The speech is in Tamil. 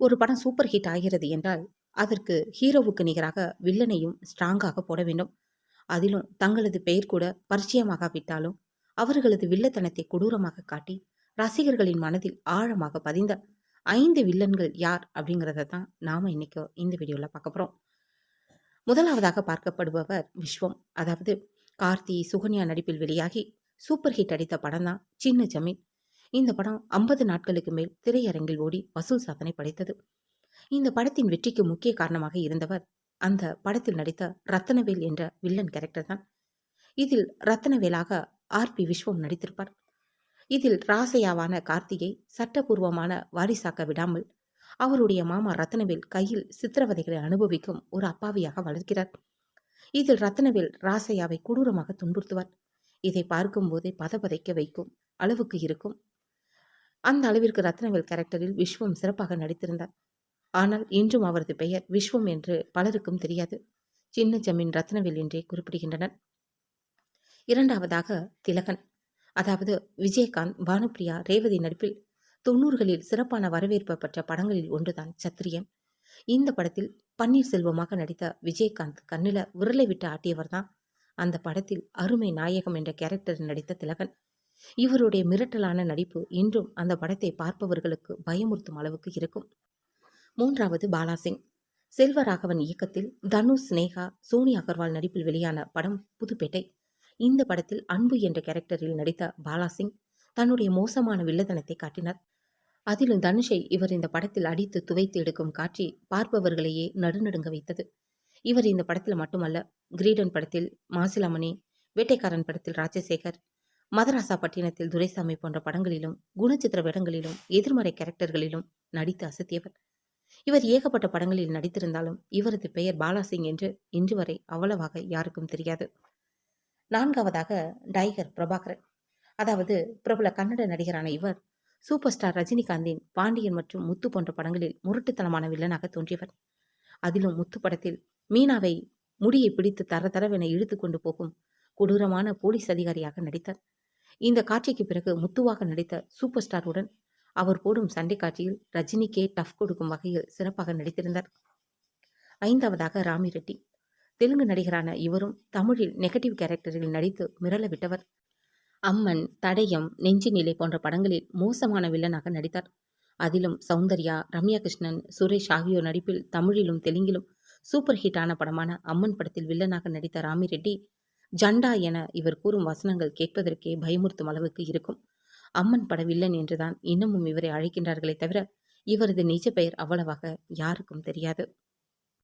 ஒரு படம் சூப்பர் ஹிட் ஆகிறது என்றால் அதற்கு ஹீரோவுக்கு நிகராக வில்லனையும் ஸ்ட்ராங்காக போட வேண்டும். அதிலும் தங்களது பெயர் கூட பரிச்சயமாகாவிட்டாலும் அவர்களது வில்லத்தனத்தை கொடூரமாக காட்டி ரசிகர்களின் மனதில் ஆழமாக பதிந்த ஐந்து வில்லன்கள் யார் அப்படிங்கிறத தான் நாம இன்னைக்கு இந்த வீடியோவில் பார்க்க போகிறோம் முதலாவதாக பார்க்கப்படுபவர் விஸ்வம். அதாவது கார்த்தி சுகன்யா நடிப்பில் வெளியாகி சூப்பர் ஹிட் அடித்த படம் தான் சின்ன ஜமீன். இந்த படம் ஐம்பது நாட்களுக்கு மேல் திரையரங்கில் ஓடி வசூல் சாதனை படைத்தது. இந்த படத்தின் வெற்றிக்கு முக்கிய காரணமாக இருந்தவர் அந்த படத்தில் நடித்த ரத்தனவேல் என்ற வில்லன் கேரக்டர் தான். இதில் ரத்தனவேலாக ஆர் பி விஸ்வம் நடித்திருப்பார். இதில் ராசையாவான கார்த்திகை சட்டபூர்வமான வாரிசாக்க விடாமல் அவருடைய மாமா ரத்தனவேல் கையில் சித்திரவதைகளை அனுபவிக்கும் ஒரு அப்பாவியாக வளர்க்கிறார். இதில் ரத்தனவேல் ராசையாவை கொடூரமாக துன்புறுத்துவார். இதை பார்க்கும்போதே பதபதைக்க வைக்கும் அளவுக்கு இருக்கும் அந்த அளவிற்கு ரத்னவேல் கேரக்டரில் விஸ்வம் சிறப்பாக நடித்திருந்தார். ஆனால் இன்றும் அவரது பெயர் விஸ்வம் என்று பலருக்கும் தெரியாது. சின்ன ஜமீன் ரத்னவேல் என்றே குறிப்பிடுகின்றனர். இரண்டாவதாக திலகன். அதாவது விஜயகாந்த் பானுப்ரியா ரேவதி நடிப்பில் தொண்ணூறுகளில் சிறப்பான வரவேற்பு பெற்ற படங்களில் ஒன்றுதான் சத்திரியன் இந்த படத்தில் பன்னீர்செல்வமாக நடித்த விஜயகாந்த் கண்ணில விரலை விட்டு ஆட்டியவர் தான் அந்த படத்தில் அருமை நாயகம் என்ற கேரக்டர் நடித்த திலகன். இவருடைய மிரட்டலான நடிப்பு இன்றும் அந்த படத்தை பார்ப்பவர்களுக்கு பயமுறுத்தும் அளவுக்கு இருக்கும். மூன்றாவது பாலாசிங் செல்வராகவன் இயக்கத்தில் தனுஷ் ஸ்னேகா சோனி அகர்வால் நடிப்பில் வெளியான படம் புதுப்பேட்டை. இந்த படத்தில் அன்பு என்ற கேரக்டரில் நடித்த பாலாசிங் தன்னுடைய மோசமான வில்லதனத்தை காட்டினார். அதிலும் தனுஷை இவர் இந்த படத்தில் அடித்து துவைத்து எடுக்கும் காட்சி பார்ப்பவர்களையே நடுநடுங்க வைத்தது. இவர் இந்த படத்தில் மட்டுமல்ல கிரீடன் படத்தில் மாசிலாமணி வேட்டைக்காரன் படத்தில் ராஜசேகர் மதராசா பட்டினத்தில் துரைசாமி போன்ற படங்களிலும் குணச்சித்திர வேடங்களிலும் எதிர்மறை கேரக்டர்களிலும் நடித்து அசத்தியவர். இவர் ஏகப்பட்ட படங்களில் நடித்திருந்தாலும் இவரது பெயர் பாலாசிங் என்று இன்று வரை அவ்வளவாக யாருக்கும் தெரியாது. நான்காவதாக டைகர் பிரபாகரன். அதாவது பிரபல கன்னட நடிகரான இவர் சூப்பர் ஸ்டார் ரஜினிகாந்தின் பாண்டியன் மற்றும் முத்து போன்ற படங்களில் முரட்டுத்தனமான வில்லனாக தோன்றியவர். அதிலும் முத்து படத்தில் மீனாவை முடியை பிடித்து தர தரவென இழுத்து கொண்டு போகும் கொடூரமான போலீஸ் அதிகாரியாக நடித்தார். இந்த காட்சிக்கு பிறகு முத்துவாக நடித்த சூப்பர் ஸ்டாருடன் அவர் போடும் சண்டை காட்சியில் ரஜினிக்கே டஃப் கொடுக்கும் வகையில் சிறப்பாக நடித்திருந்தார். ஐந்தாவதாக ராமி ரெட்டி. தெலுங்கு நடிகரான இவரும் தமிழில் நெகட்டிவ் கேரக்டரில் நடித்து மிரள விட்டவர். அம்மன் தடயம் நெஞ்சு நிலை போன்ற படங்களில் மோசமான வில்லனாக நடித்தார். அதிலும் சௌந்தர்யா ரம்யா கிருஷ்ணன் சுரேஷ் ஆகியோர் நடிப்பில் தமிழிலும் தெலுங்கிலும் சூப்பர் ஹிட்டான படமான அம்மன் படத்தில் வில்லனாக நடித்த ராமி ரெட்டி ஜண்டா என இவர் கூறும் வசனங்கள் கேட்பதற்கே பயமுறுத்தும் அளவுக்கு இருக்கும். அம்மன் படவில்லன் என்றுதான் இன்னமும் இவரை அழைக்கின்றார்களே தவிர இவரது நிஜ பெயர் அவ்வளவாக யாருக்கும் தெரியாது.